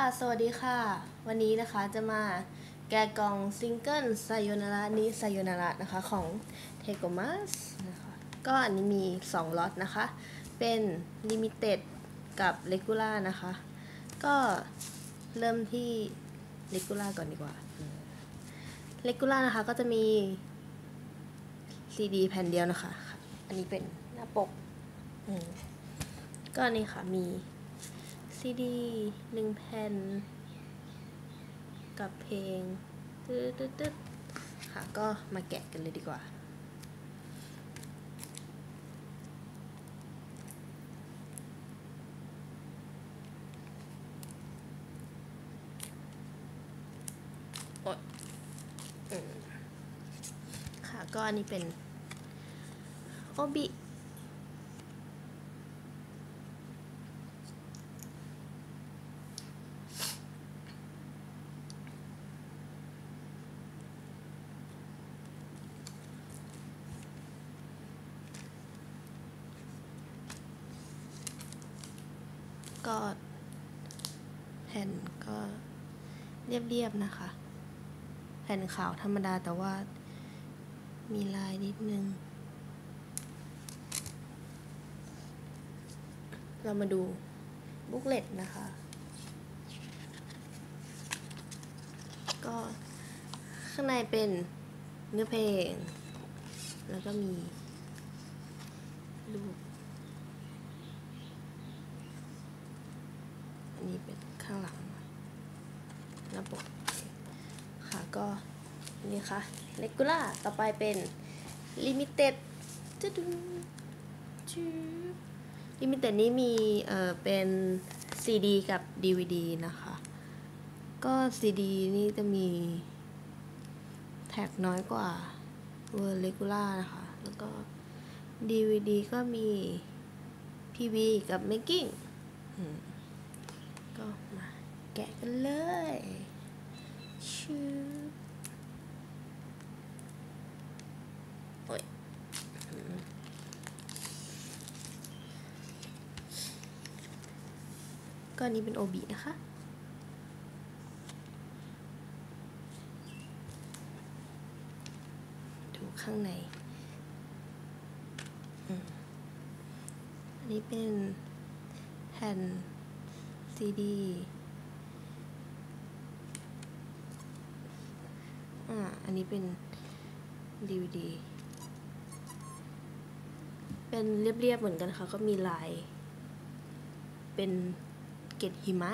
ค่ะ สวัสดีค่ะ วันนี้นะคะจะมาแกะกล่องซิงเกิลไซโยนาระนี้ไซโยนาระนะคะของเทโกมัสนะคะ ก็อันนี้มี 2ล็อตนะคะ เป็นลิมิเต็ดกับเลกูล่านะคะ ก็เริ่มที่เลกูล่าก่อนดีกว่าเลกูล่านะคะก็จะมีซีดีแผ่นเดียวนะคะ อันนี้เป็นหน้าปก ก็อันนี่ค่ะมี ซีดีหนึ่งแผ่น กับเพลงตึ๊ดตึ๊ดดค่ะ ก็มาแกะกันเลยดีกว่า โอ๊ยค่ะ ก็อันนี้เป็น โอบิ ก็แผ่นก็เรียบๆนะคะ แผ่นขาวธรรมดาแต่ว่ามีลายนิดนึง เรามาดูบุ๊กเล็ตนะคะ ก็ข้างในเป็นเนื้อเพลง แล้วก็มีรูป นี้เป็นข้างหลังหน้าปกค่ะก็นี่ค่ะเลกูล่าต่อไปเป็นลิมิเต็ดจะดูจืบลิมิเต็ดนี้มีเอ่อเป็น CD กับ DVD นะคะ ก็ CD นี่จะมีแท็กน้อยกว่า เวอร์เลกูล่านะคะ แล้วก็ DVD ก็มี PV กับ Making อืม ก็มาแกะกันเลยชืบโอ้ยก็อันนี้เป็นโอบีนะคะ ดูข้างใน อันนี้เป็นแผ่น ซีดีอ่า อันนี้เป็น DVD เป็นเรียบๆเหมือนกันค่ะ ก็มีลาย เป็นเกล็ดหิมะ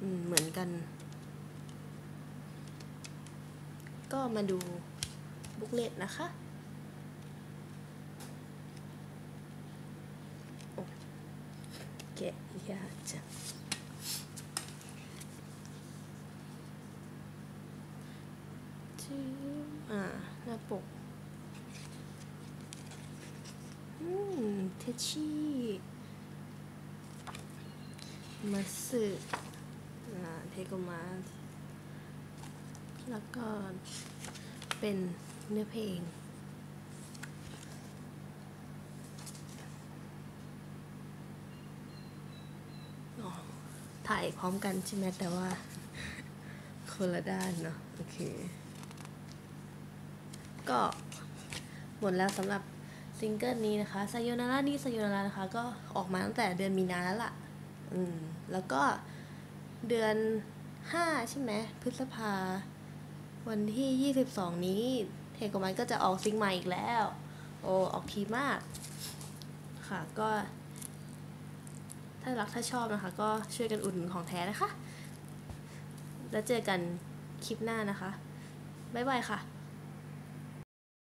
อืมเหมือนกัน ก็มาดูบุ๊กเลตนะคะ แกะยากจังอ่าหน้าปก อืม เทชี่ มาสึอ่าเทโกมาสแล้วก็เป็นเนื้อเพลง อ๋อ ถ่ายพร้อมกันใช่ไหมแต่ว่า คนละด้านเนาะโอเค ก็หมดแล้วสำหรับซิงเกิลนี้นะคะไซโยนารานี่ไซโยนารานะคะ ก็ออกมาตั้งแต่เดือนมีนาแล้วล่ะ อืม แล้วก็เดือนห้าใช่ไหมพฤษภา วันที่ยี่สิบสองนี้เทโกมันก็จะออกซิงใหม่อีกแล้ว โอ้ออกทีมาก ค่ะก็ ถ้ารักถ้าชอบนะคะ ก็ช่วยกันอุดหนุนของแท้นะคะ แล้วเจอกันคลิปหน้านะคะ บ๊ายบายค่ะ